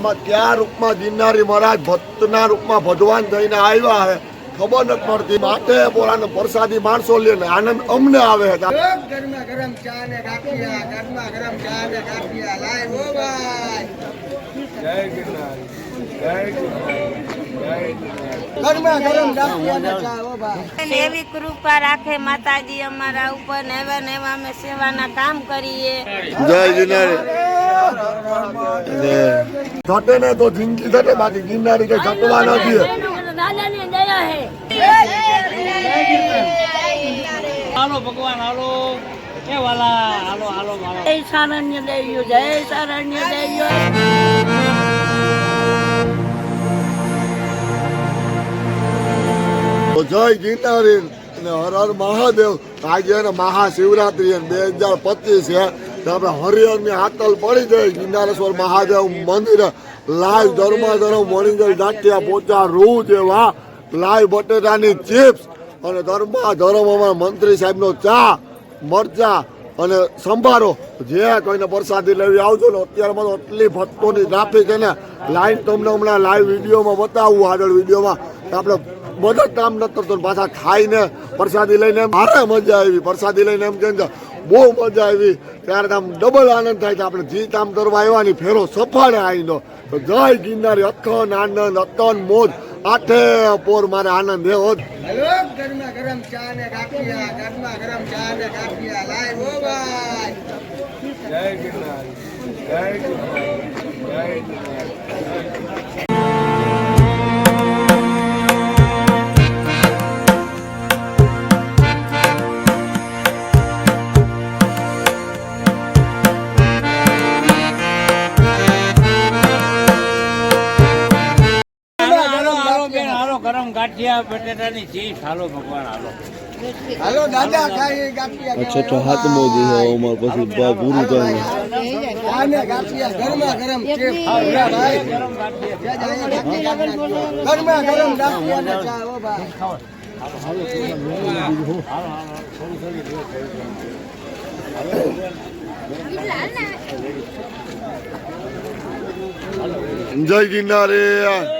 આમાં ત્યાં રૂપમાં ગિરનારી મહારાજ ભક્તના રૂપમાં ભગવાન થઈને આવ્યા છે ખબર નથી પડતી. માટે પોરાનો પ્રસાદી માણસો લે ને આનંદ અમને આવે છે ગરમા ગરમ ચા ને ગાંઠિયા ગરમા ગરમ ચા ને ગાંઠિયા લાય ઓ ભાઈ. જય ભાઈ. એવી કૃપા રાખે માતાજી અમારા ઉપર. નેવા નેવા અમે સેવાના કામ કરીએ. જય ગિરનારી. ઘટે ને તો જિંદગી ઘટે બાકી ગિરનારી કઈ ઘટવા નથી દાદાની દયા હે હાલો ભગવાન હાલો. એ વાલા હાલો હાલો હાલો. જય સારણ્ય દેવ્યો જય સારણ્ય દેવ્યો જય ગિરનારી અને હર હર મહાદેવ. આજે એને મહાશિવરાત્રી બે હજાર પચીસ છે. આપણે હરિહરની હાતલ પડી જાય. ગિરનારેશ્વર મહાદેવ મંદિરે લાઈવ ધર્મા ધર્મ વણિંગલ દાંટિયા પોચા રૂ જેવા લાઈવ બટેટાની ચિપ્સ અને ધર્મા ધર્મ અમારા મંત્રી સાહેબનો ચા, મરચા અને સંભારો જે કોઈને પ્રસાદી લેવી આવજો ને અત્યારમાં તો એટલી ભક્તોની ટ્રાફિક છે ને લાઈન તમને હમણાં લાઈવ વિડીયોમાં બતાવવું આગળ વિડીયોમાં. આપણે બધા કામ નથી કરતો પાછા ખાઈને પ્રસાદી લઈને મારે મજા આવી. પ્રસાદી લઈને એમ કે બહુ મજા આવી. ત્યારે આમ ડબલ આનંદ થાય કે આપણે જીત કામ કરવા આવ્યા ફેરો સફળ આવીનો. તો જય ગિરનારી અખન આનંદ અખન મોજ. આઠે પોર મારે આનંદ એવો જ. હલો ગરમા ગરમ ચા ને ગાંઠિયા ગરમા ગરમ ચા ને ગાંઠિયા. લાય ઓ ભાઈ. હાલો ગાંઠિયા બટેટાની ચીઝ હાલો ભગવાન હાલો. હાલો દાદા ખાઈ ગાંઠિયા. અચ્છા તો હાથમાં જ છે અમાર પછી બા પૂરું થાય ગાંઠિયા. ગરમા ગરમ ચેપ ખાવડા ભાઈ ગરમ ગાંઠિયા. ગરમા ગરમ ગાંઠિયા. ચા ઓ ભાઈ જય ગિરનારી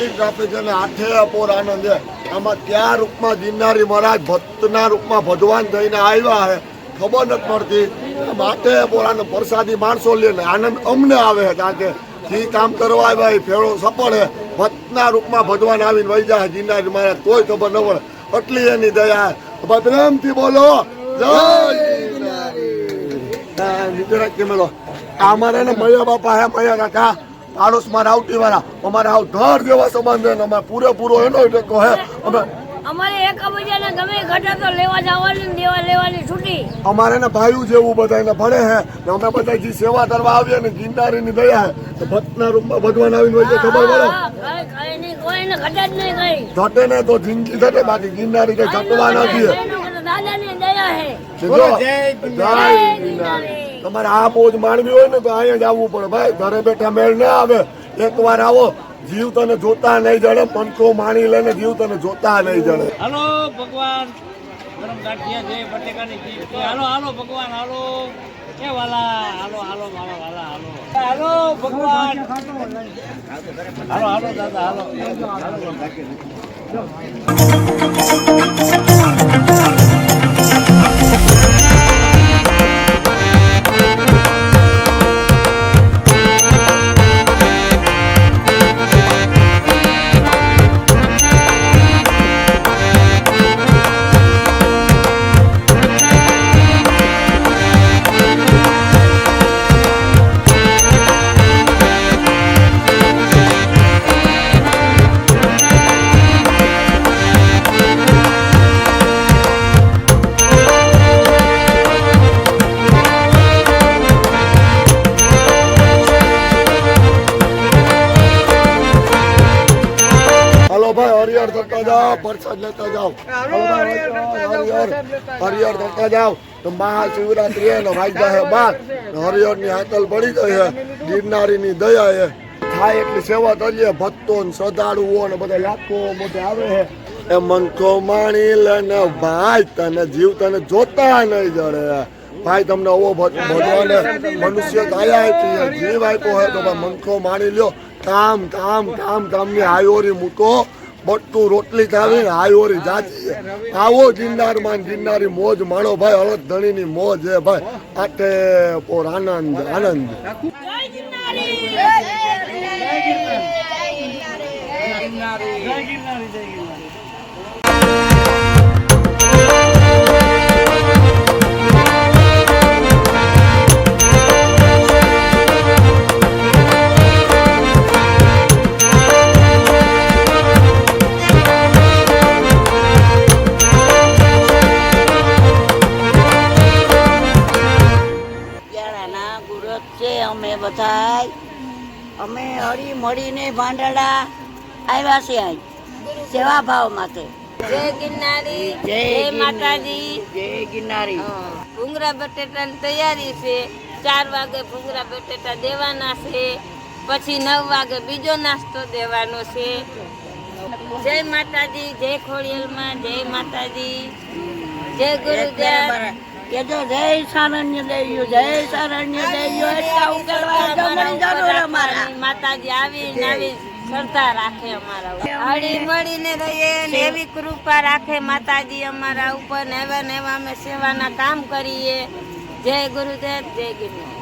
દયા આપે છે અને આઠે અપોર આનંદ છે. આમાં કયા રૂપમાં ગિરનારી મહારાજ ભક્તના રૂપમાં ભગવાન થઈને આવ્યા છે ખબર નથી પડતી. માટે પોરાનો પ્રસાદી માણસો લે ને આનંદ અમને આવે છે કારણ કે જે કામ કરવા આવ્યા એ ફેરો સફળ છે. ભક્તના રૂપમાં ભગવાન આવીને વહી જાય ગિરનારી મહારાજ કોઈ ખબર ન પડે. એટલી એની દયા છે. પ્રેમથી બોલો. જય રાખી અમારે ને મૈયા બાપા હે, મૈયા કાકા. પાડોશ મારા રાવટી વાળા અમારે આવ ધાર જેવા સમાન છે ને અમારે પૂરેપૂરો એનો ટેકો હે. અમે અમારે એક બીજાને ગમે ઘટે તો લેવા જવાની ને દેવા લેવાની છૂટી. અમારે ને ભાઈઓ જેવું બધા એને ભણે હે. ને અમે બધા જે સેવા કરવા આવીએ ને ગિરનારી ની દયા હે. તો ભક્તના રૂપમાં ભગવાન આવીને હોય છે ખબર પડે. હા, કઈ કઈ નહીં કોઈને ઘટે જ નહીં કઈ. ઘટે ને તો જિંદગી ઘટે બાકી ગિરનારી કઈ ઘટવા નથી દાદાની દયા હે. જય ગિરનારી. તમારે આ બોજ માણવી હોય ને તો અહીંયા જ આવવું પડે. ભાઈ, ઘરે બેઠા મેળ ના આવે. એકવાર આવો, જીવ તને જોતા નહીં જડે, પંખો માણી લઈને જીવ તને જોતા નહીં જડે. હાલો, ભગવાન. ભગવાન, હાલો. ભાઈ જાઓ પ્રસાદ લેતા જાઓ. હરિહર હરિહર થતા જાઓ તો મહાશિવરાત્રિ એનો ભાગ્ય હે બાર. હરિહરની હાથલ પડી ગઈ હે. ગિરનારી ની દયા હે. થાય એટલી સેવા કરીએ ભક્તો ને શ્રદ્ધાળુઓ ને બધા લાખો મોઢે આવે હે. એ મનખો માણી લે ને ભાઈ તને જીવ તને જોતા નહીં જડે. ભાઈ તમને આવો ભગવાને મનુષ્ય દયા આપી જીવ આપ્યો હોય તો ભાઈ મનખો માણી લ્યો. કામ કામ કામ કામની આયોરી મૂકો. બટકું રોટલી ખાવી ને આયોરી જાજી આવો ગિરનારમાં ગિરનારી મોજ માણો ભાઈ હળદ ધણી ની મોજ હે ભાઈ. આટે પોર આનંદ આનંદ. જાડાના અમે હળી મળીને ભાંડડા આવ્યા છે આજ. સેવા ભાવ માટે. જય ગિરનારી જય માતાજી. જય ગિરનારી. ભૂંગરા બટેટાની તૈયારી છે. ચાર વાગે ભૂંગરા બટેટા દેવાના છે. પછી નવ વાગે બીજો નાસ્તો દેવાનો છે. જય માતાજી જય ખોડિયલમાં જય માતાજી. જય ગુરુદેવ. કેજો જય સારણ્ય દેવ્યો જય સારણ્ય દેવ્યો એટલા ઉકેલવા માતાજી આવીને આવી શ્રદ્ધા રાખે અમારા ઉપર. હળી મળીને રહીએ ને એવી કૃપા રાખે માતાજી અમારા ઉપર ને એવા ને એવા અમે સેવાના કામ કરીએ. જય ગુરુદેવ જય ગિરનાર.